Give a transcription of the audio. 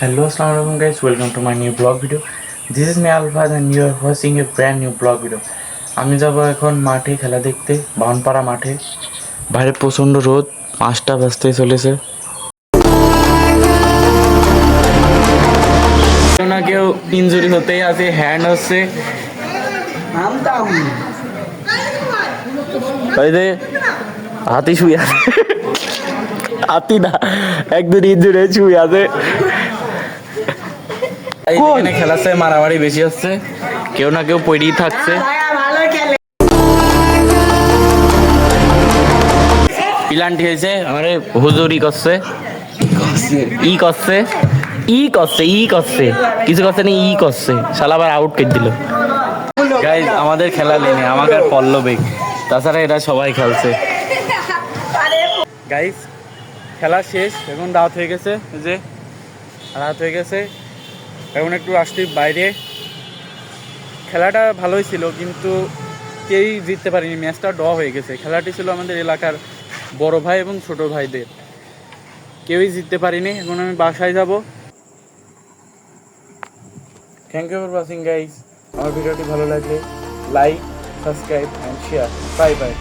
Hello, Assalamualaikum guys. Welcome to my new blog video. This is me Alfaz and you are watching a brand new blog video. আমি যাব এখন মাঠে খেলা দেখতে বাউনপাড়া মাঠে বাইরে প্রচণ্ড রোদ পাঁচটা বাজতে চলেছে কেউ না কেউ ইঞ্জুরি হতেই আছে হ্যান্ড হচ্ছে ওই যে হাতি শুয়ে আছে। হাতি না একদিন ইঞ্জুরি শুয়ে আছে। এখানে খেলাচ্ছে মারামারি বেশি হচ্ছে। কেউ না কেউ পড়েই থাকছে। পিলান্টি হয়েছে আমারে হুজুরি করছে। ই করছে। ই করছে ই করছে। কিছু করছে না ই করছে। শালা আবার আউট করে দিল। গাইজ আমাদের খেলা নেই আমাকে আর পল্লবেগ তাছাড়া এরা সবাই খেলছে। গাইজ খেলা শেষ, এখন রাত হয়ে গেছে যে রাত হয়ে গেছে। এখন একটু আসছি বাইরে। খেলাটা ভালোই ছিল, কিন্তু কেউই জিততে পারেনি, ম্যাচটা ড হয়ে গেছে। খেলাটি ছিল আমাদের এলাকার বড় ভাই এবং ছোট ভাইদের। কেউই জিততে পারিনি, এখন আমি বাসায় যাব। Thank you for watching guys আমার ভিডিওটি ভালো লাগলে like subscribe and share bye bye